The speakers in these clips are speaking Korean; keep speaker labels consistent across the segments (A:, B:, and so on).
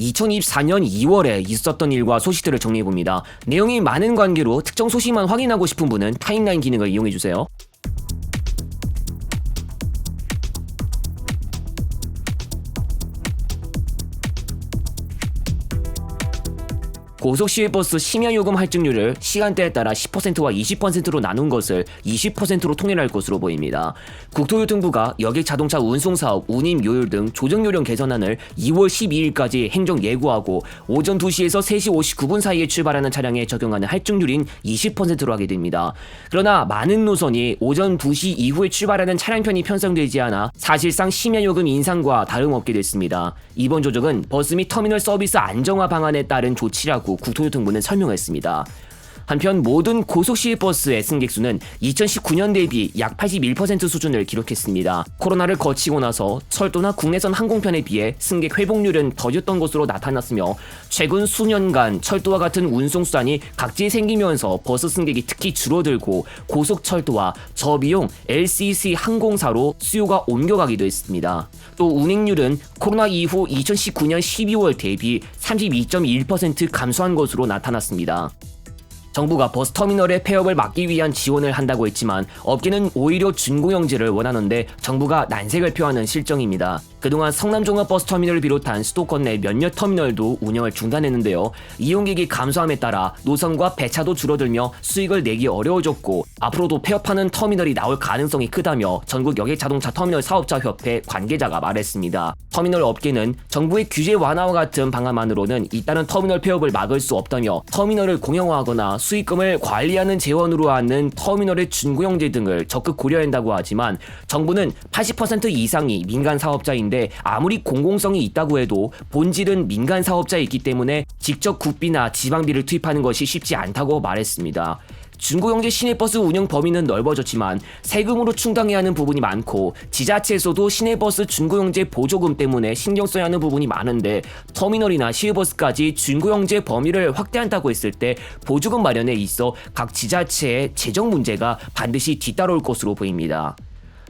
A: 2024년 2월에 있었던 일과 소식들을 정리해봅니다. 내용이 많은 관계로 특정 소식만 확인하고 싶은 분은 타임라인 기능을 이용해주세요. 고속시외버스 심야요금 할증률을 시간대에 따라 10%와 20%로 나눈 것을 20%로 통일할 것으로 보입니다. 국토교통부가 여객 자동차 운송사업 운임 요율 등 조정 요령 개선안을 2월 12일까지 행정 예고하고 오전 2시에서 3시 59분 사이에 출발하는 차량에 적용하는 할증률인 20%로 하게 됩니다. 그러나 많은 노선이 오전 2시 이후에 출발하는 차량편이 편성되지 않아 사실상 심야요금 인상과 다름없게 됐습니다. 이번 조정은 버스 및 터미널 서비스 안정화 방안에 따른 조치라고 국토교통부는 설명했습니다. 한편 모든 고속시외 버스의 승객 수는 2019년 대비 약 81% 수준을 기록했습니다. 코로나를 거치고 나서 철도나 국내선 항공편에 비해 승객 회복률은 더뎠던 것으로 나타났으며 최근 수년간 철도와 같은 운송수단이 각지 생기면서 버스 승객이 특히 줄어들고 고속철도와 저비용 LCC 항공사로 수요가 옮겨가기도 했습니다. 또 운행률은 코로나 이후 2019년 12월 대비 32.1% 감소한 것으로 나타났습니다. 정부가 버스 터미널의 폐업을 막기 위한 지원을 한다고 했지만 업계는 오히려 준공영제를 원하는데 정부가 난색을 표하는 실정입니다. 그동안 성남종합버스터미널을 비롯한 수도권 내 몇몇 터미널도 운영을 중단했는데요. 이용객이 감소함에 따라 노선과 배차도 줄어들며 수익을 내기 어려워졌고 앞으로도 폐업하는 터미널이 나올 가능성이 크다며 전국 여객자동차 터미널 사업자 협회 관계자가 말했습니다. 터미널 업계는 정부의 규제 완화와 같은 방안만으로는 잇따른 터미널 폐업을 막을 수 없다며 터미널을 공영화하거나 수익금을 관리하는 재원으로 하는 터미널의 준공영제 등을 적극 고려한다고 하지만 정부는 80% 이상이 민간 사업자인 데 아무리 공공성이 있다고 해도 본질은 민간 사업자이기 때문에 직접 국비나 지방비를 투입하는 것이 쉽지 않다고 말했습니다. 중고영제 시내버스 운영 범위는 넓어졌지만 세금으로 충당해야 하는 부분이 많고 지자체에서도 시내버스 중고영제 보조금 때문에 신경 써야 하는 부분이 많은데 터미널이나 시외버스까지 중고영제 범위를 확대한다고 했을 때 보조금 마련에 있어 각 지자체의 재정 문제가 반드시 뒤따라올 것으로 보입니다.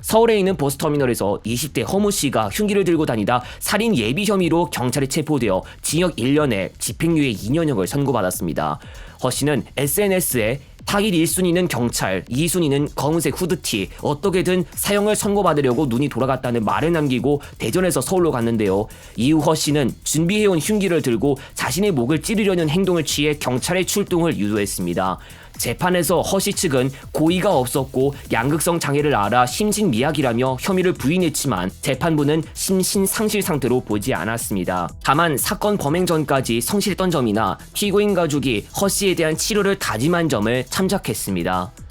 A: 서울에 있는 버스터미널에서 20대 허무 씨가 흉기를 들고 다니다 살인 예비 혐의로 경찰에 체포되어 징역 1년에 집행유예 2년형을 선고받았습니다. 허 씨는 SNS에 타일 1순위는 경찰, 2순위는 검은색 후드티, 어떻게든 사형을 선고받으려고 눈이 돌아갔다는 말을 남기고 대전에서 서울로 갔는데요. 이후 허 씨는 준비해온 흉기를 들고 자신의 목을 찌르려는 행동을 취해 경찰의 출동을 유도했습니다. 재판에서 허씨 측은 고의가 없었고 양극성 장애를 알아 심신미약이라며 혐의를 부인했지만 재판부는 심신상실 상태로 보지 않았습니다. 다만 사건 범행 전까지 성실했던 점이나 피고인 가족이 허씨에 대한 치료를 다짐한 점을 참작했습니다.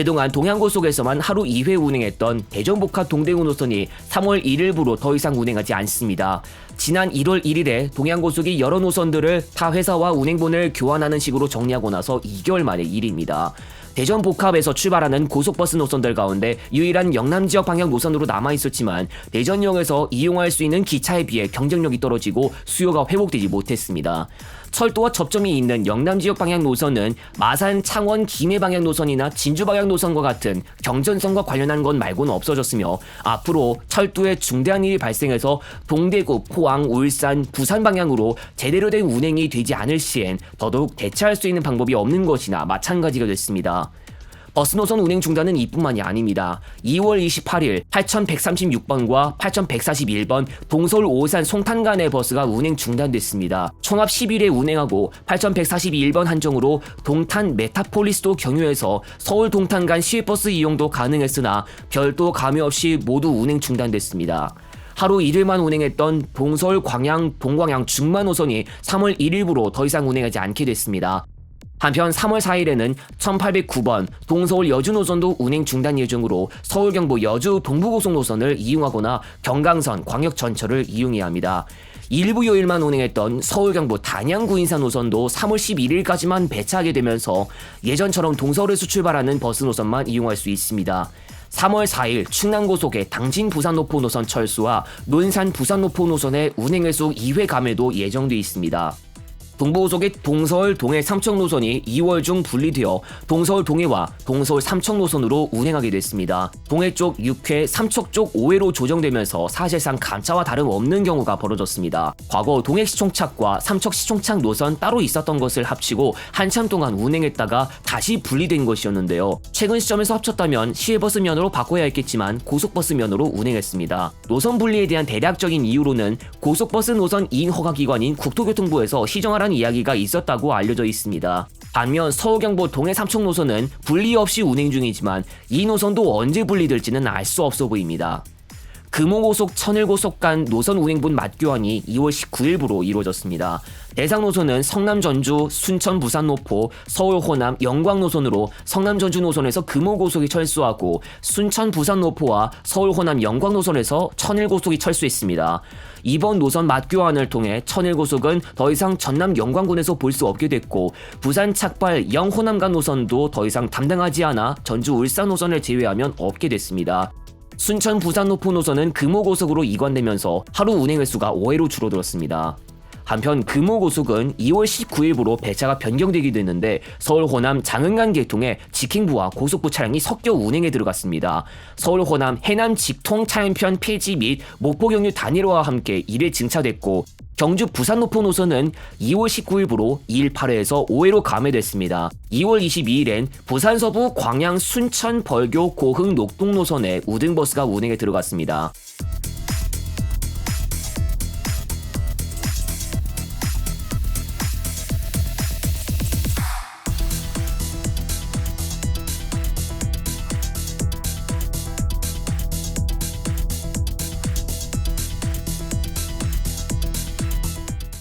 A: 그동안 동양고속에서만 하루 2회 운행했던 대전복합 동대구 노선이 3월 1일부로 더 이상 운행하지 않습니다. 지난 1월 1일에 동양고속이 여러 노선들을 타 회사와 운행본을 교환하는 식으로 정리하고 나서 2개월 만의 일입니다. 대전 복합에서 출발하는 고속버스 노선들 가운데 유일한 영남 지역 방향 노선으로 남아 있었지만 대전역에서 이용할 수 있는 기차에 비해 경쟁력이 떨어지고 수요가 회복되지 못했습니다. 철도와 접점이 있는 영남 지역 방향 노선은 마산, 창원, 김해 방향 노선이나 진주 방향 노선과 같은 경전선과 관련한 건 말고는 없어졌으며 앞으로 철도에 중대한 일이 발생해서 동대구, 포항, 울산, 부산 방향으로 제대로 된 운행이 되지 않을 시엔 더더욱 대체할 수 있는 방법이 없는 것이나 마찬가지가 됐습니다. 버스 노선 운행 중단은 이뿐만이 아닙니다. 2월 28일 8136번과 8141번 동서울 오산 송탄 간의 버스가 운행 중단됐습니다. 총합 10일에 운행하고 8141번 한정으로 동탄 메타폴리스도 경유해서 서울 동탄 간 시외버스 이용도 가능했으나 별도 감회 없이 모두 운행 중단됐습니다. 하루 1일만 운행했던 동서울 광양, 동광양 중만 노선이 3월 1일부로 더 이상 운행하지 않게 됐습니다. 한편 3월 4일에는 1809번 동서울 여주 노선도 운행 중단 예정으로 서울 경부 여주 동부고속 노선을 이용하거나 경강선 광역 전철을 이용해야 합니다. 일부 요일만 운행했던 서울 경부 단양 구인사 노선도 3월 11일까지만 배차하게 되면서 예전처럼 동서울에서 출발하는 버스 노선만 이용할 수 있습니다. 3월 4일 충남고속의 당진 부산노포 노선 철수와 논산 부산노포 노선의 운행 횟수 2회 감회도 예정돼 있습니다. 동부 고속의 동서울 동해 삼척 노선이 2월 중 분리되어 동서울 동해와 동서울 삼척 노선으로 운행하게 됐습니다. 동해 쪽 6회, 삼척 쪽 5회로 조정되면서 사실상 감차와 다름없는 경우가 벌어졌습니다. 과거 동해 시총착과 삼척 시총착 노선 따로 있었던 것을 합치고 한참 동안 운행했다가 다시 분리된 것이었는데요. 최근 시점에서 합쳤다면 시외버스 면으로 바꿔야 했겠지만 고속버스 면으로 운행했습니다. 노선 분리에 대한 대략적인 이유로는 고속버스 노선 이인 허가 기관인 국토교통부에서 시정하라는 이야기가 있었다고 알려져 있습니다. 반면 서울 경부 동해 삼척 노선은 분리 없이 운행 중이지만 이 노선도 언제 분리될지는 알 수 없어 보입니다. 금호고속 천일고속 간 노선 운행분 맞교환이 2월 19일부로 이루어졌습니다. 대상 노선은 성남 전주, 순천 부산 노포, 서울 호남 영광 노선으로 성남 전주 노선에서 금호고속이 철수하고 순천 부산 노포와 서울 호남 영광 노선에서 천일고속이 철수했습니다. 이번 노선 맞교환을 통해 천일고속은 더 이상 전남 영광군에서 볼 수 없게 됐고 부산 착발 영호남 간 노선도 더 이상 담당하지 않아 전주 울산 노선을 제외하면 없게 됐습니다. 순천 부산 노포 노선은 금호고속으로 이관되면서 하루 운행 횟수가 5회로 줄어들었습니다. 한편 금호고속은 2월 19일부로 배차가 변경되기도 했는데 서울 호남 장흥간 계통에 직행부와 고속부 차량이 섞여 운행에 들어갔습니다. 서울 호남 해남 직통 차량편 폐지 및 목포 경유 단일화와 함께 1회 증차됐고 경주 부산 노포 노선은 2월 19일부로 2일 8회에서 5회로 감회됐습니다. 2월 22일엔 부산 서부 광양 순천 벌교 고흥 녹동 노선에 우등버스가 운행에 들어갔습니다.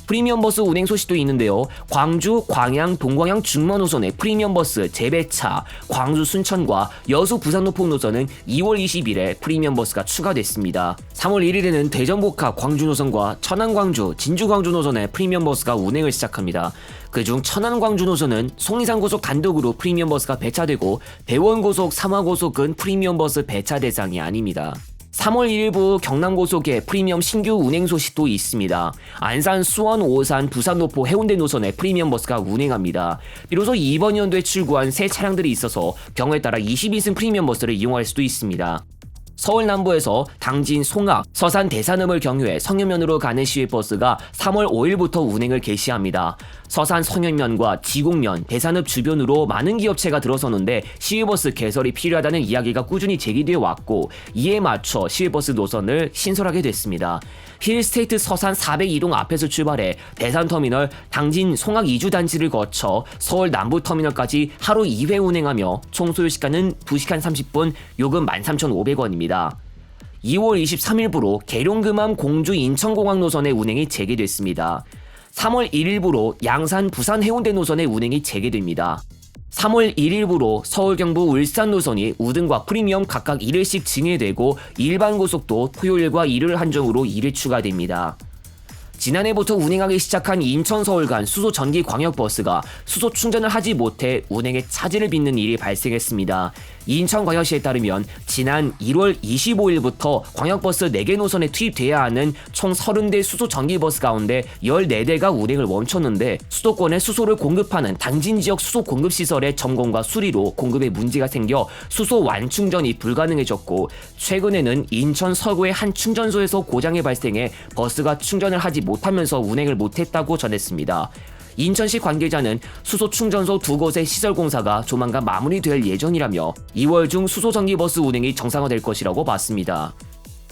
A: 프리미엄 버스 운행 소식도 있는데요. 광주, 광양, 동광양 중만 노선의 프리미엄 버스 재배차, 광주 순천과 여수 부산 노포 노선은 2월 20일에 프리미엄 버스가 추가됐습니다. 3월 1일에는 대전 복합 광주 노선과 천안 광주, 진주 광주 노선의 프리미엄 버스가 운행을 시작합니다. 그중 천안 광주 노선은 송리산 고속 단독으로 프리미엄 버스가 배차되고 대원 고속, 삼화 고속은 프리미엄 버스 배차 대상이 아닙니다. 3월 1일부 경남고속의 프리미엄 신규 운행 소식도 있습니다. 안산, 수원, 오산, 부산, 노포, 해운대 노선의 프리미엄 버스가 운행합니다. 비로소 이번 연도에 출고한 새 차량들이 있어서 경우에 따라 22승 프리미엄 버스를 이용할 수도 있습니다. 서울 남부에서 당진, 송악, 서산, 대산음을 경유해 성현면으로 가는 시외버스가 3월 5일부터 운행을 개시합니다. 서산 성현면과 지곡면, 대산읍 주변으로 많은 기업체가 들어서는데 시외버스 개설이 필요하다는 이야기가 꾸준히 제기되어 왔고 이에 맞춰 시외버스 노선을 신설하게 됐습니다. 힐스테이트 서산 402동 앞에서 출발해 대산터미널, 당진, 송악 2주 단지를 거쳐 서울 남부터미널까지 하루 2회 운행하며 총 소요 시간은 2시간 30분, 요금 13,500원입니다. 2월 23일부로 계룡금암 공주 인천공항 노선의 운행이 재개됐습니다. 3월 1일부로 양산 부산 해운대 노선의 운행이 재개됩니다. 3월 1일부로 서울 경부 울산 노선이 우등과 프리미엄 각각 1회씩 증해되고 일반 고속도 토요일과 일요일 한정으로 1회 추가됩니다. 지난해부터 운행하기 시작한 인천 서울 간 수소 전기 광역버스가 수소 충전을 하지 못해 운행에 차질을 빚는 일이 발생했습니다. 인천광역시에 따르면 지난 1월 25일부터 광역버스 4개 노선에 투입돼야 하는 총 30대 수소 전기버스 가운데 14대가 운행을 멈췄는데 수도권에 수소를 공급하는 당진 지역 수소 공급 시설의 점검과 수리로 공급에 문제가 생겨 수소 완충전이 불가능해졌고 최근에는 인천 서구의 한 충전소에서 고장이 발생해 버스가 충전을 하지 못하면서 운행을 못했다고 전했습니다. 인천시 관계자는 수소 충전소 두 곳의 시설 공사가 조만간 마무리될 예정이라며 2월 중 수소 전기버스 운행이 정상화될 것이라고 봤습니다.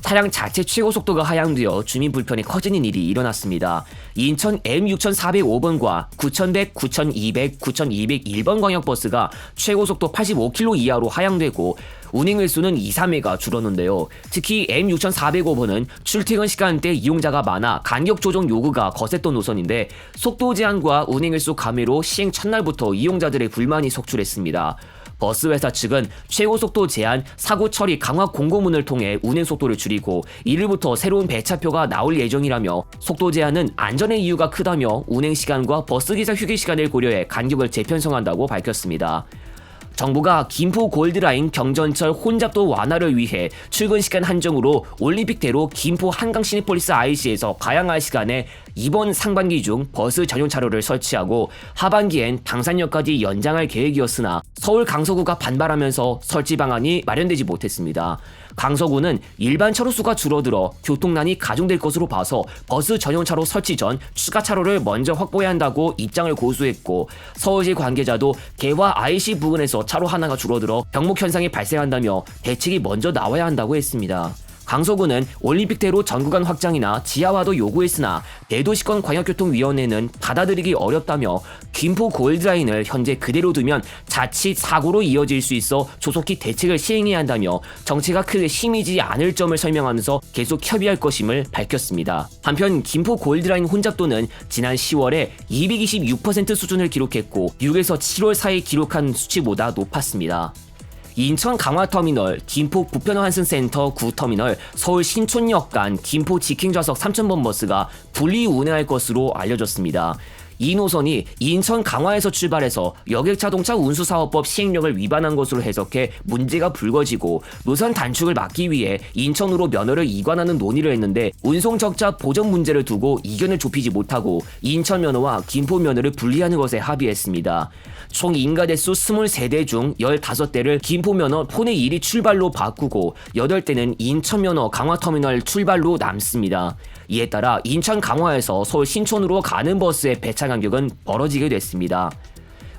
A: 차량 자체 최고 속도가 하향되어 주민 불편이 커지는 일이 일어났습니다. 인천 M6405번과 9100, 9200, 9201번 광역버스가 최고 속도 85km 이하로 하향되고 운행 횟수는 2, 3회가 줄었는데요. 특히 M6405번은 출퇴근 시간대 이용자가 많아 간격 조정 요구가 거셌던 노선인데 속도 제한과 운행 횟수 감회로 시행 첫날부터 이용자들의 불만이 속출했습니다. 버스 회사 측은 최고 속도 제한, 사고 처리 강화 공고문을 통해 운행 속도를 줄이고 1일부터 새로운 배차표가 나올 예정이라며 속도 제한은 안전의 이유가 크다며 운행 시간과 버스 기사 휴게 시간을 고려해 간격을 재편성한다고 밝혔습니다. 정부가 김포 골드라인 경전철 혼잡도 완화를 위해 출근 시간 한정으로 올림픽대로 김포 한강 시내폴리스 IC에서 가양할 시간에 이번 상반기 중 버스 전용 차로를 설치하고 하반기엔 당산역까지 연장할 계획이었으나 서울 강서구가 반발하면서 설치 방안이 마련되지 못했습니다. 강서구는 일반 차로 수가 줄어들어 교통난이 가중될 것으로 봐서 버스 전용 차로 설치 전 추가 차로를 먼저 확보해야 한다고 입장을 고수했고 서울시 관계자도 개와 IC 부근에서 차로 하나가 줄어들어 병목 현상이 발생한다며 대책이 먼저 나와야 한다고 했습니다. 강서구는 올림픽대로 전구간 확장이나 지하화도 요구했으나 대도시권 광역교통위원회는 받아들이기 어렵다며 김포 골드라인을 현재 그대로 두면 자칫 사고로 이어질 수 있어 조속히 대책을 시행해야 한다며 정체가 크게 심해지지 않을 점을 설명하면서 계속 협의할 것임을 밝혔습니다. 한편 김포 골드라인 혼잡도는 지난 10월에 226% 수준을 기록했고 6에서 7월 사이 기록한 수치보다 높았습니다. 인천 강화터미널, 김포 부편환승센터 9터미널, 서울 신촌역 간 김포 직행좌석 3,000번 버스가 분리 운행할 것으로 알려졌습니다. 이 노선이 인천 강화에서 출발해서 여객자동차 운수사업법 시행령을 위반한 것으로 해석해 문제가 불거지고 노선 단축을 막기 위해 인천으로 면허를 이관하는 논의를 했는데 운송 적자 보전 문제를 두고 이견을 좁히지 못하고 인천 면허와 김포 면허를 분리하는 것에 합의했습니다. 총 인가 대 수 23대 중 15대를 김포 면허 포내 1위 출발로 바꾸고 8대는 인천 면허 강화터미널 출발로 남습니다. 이에 따라 인천 강화에서 서울 신촌으로 가는 버스의 배차 간격은 벌어지게 됐습니다.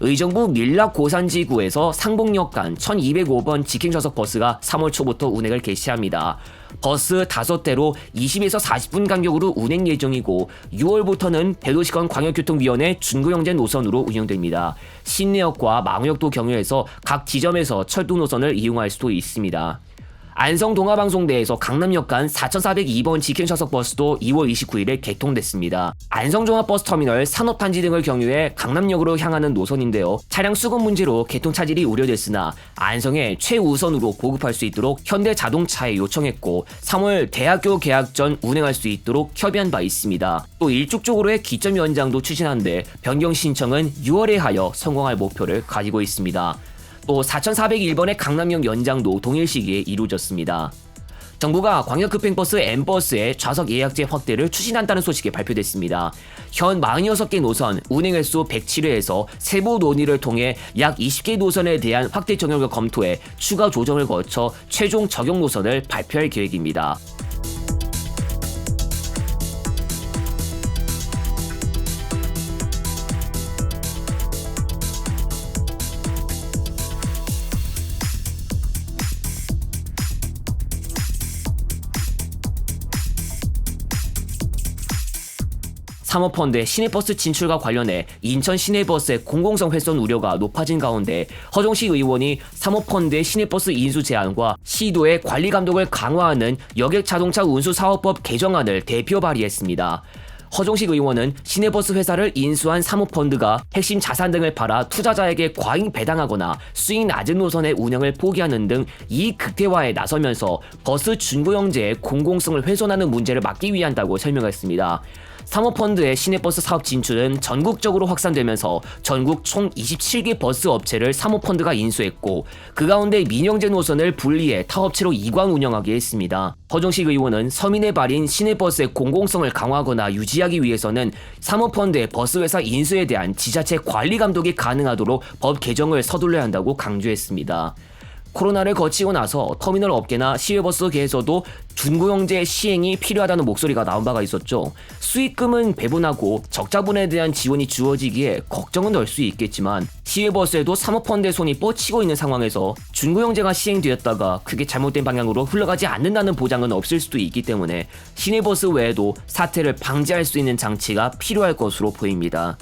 A: 의정부 밀락 고산지구에서 상봉역 간 1205번 직행좌석 버스가 3월 초부터 운행을 개시합니다. 버스 5대로 20에서 40분 간격으로 운행 예정이고 6월부터는 대도시권 광역교통위원회 준구형제 노선으로 운영됩니다. 신내역과 망우역도 경유해서 각 지점에서 철도 노선을 이용할 수도 있습니다. 안성 동아방송대에서 강남역 간 4402번 직행좌석 버스도 2월 29일에 개통됐습니다. 안성종합버스터미널 산업단지 등을 경유해 강남역으로 향하는 노선인데요. 차량 수급 문제로 개통 차질이 우려됐으나 안성에 최우선으로 보급할 수 있도록 현대자동차에 요청했고 3월 대학교 개학 전 운행할 수 있도록 협의한 바 있습니다. 또 일축적으로의 기점 연장도 추진한데 변경 신청은 6월에 하여 성공할 목표를 가지고 있습니다. 또 4,401번의 강남역 연장도 동일 시기에 이루어졌습니다. 정부가 광역급행버스 M버스의 좌석 예약제 확대를 추진한다는 소식이 발표됐습니다. 현 46개 노선 운행 횟수 107회에서 세부 논의를 통해 약 20개 노선에 대한 확대 적용을 검토해 추가 조정을 거쳐 최종 적용 노선을 발표할 계획입니다. 사모펀드의 시내버스 진출과 관련해 인천 시내버스의 공공성 훼손 우려가 높아진 가운데 허정식 의원이 사모펀드의 시내버스 인수 제한과 시도의 관리 감독을 강화하는 여객 자동차 운수 사업법 개정안을 대표 발의했습니다. 허종식 의원은 시내버스 회사를 인수한 사모펀드가 핵심 자산 등을 팔아 투자자에게 과잉 배당하거나 수익 낮은 노선의 운영을 포기하는 등 이익 극대화에 나서면서 버스 준고형제의 공공성을 훼손하는 문제를 막기 위한다고 설명했습니다. 사모펀드의 시내버스 사업 진출은 전국적으로 확산되면서 전국 총 27개 버스 업체를 사모펀드가 인수했고 그 가운데 민영제 노선을 분리해 타 업체로 이관 운영하게 했습니다. 허종식 의원은 서민의 발인 시내버스의 공공성을 강화하거나 유지하기 위해서는 사모펀드의 버스회사 인수에 대한 지자체 관리 감독이 가능하도록 법 개정을 서둘러야 한다고 강조했습니다. 코로나를 거치고 나서 터미널 업계나 시외버스계에서도 준고형제 시행이 필요하다는 목소리가 나온 바가 있었죠. 수익금은 배분하고 적자분에 대한 지원이 주어지기에 걱정은 덜 수 있겠지만 시외버스에도 사모펀드의 손이 뻗치고 있는 상황에서 준고형제가 시행되었다가 그게 잘못된 방향으로 흘러가지 않는다는 보장은 없을 수도 있기 때문에 시내버스 외에도 사태를 방지할 수 있는 장치가 필요할 것으로 보입니다.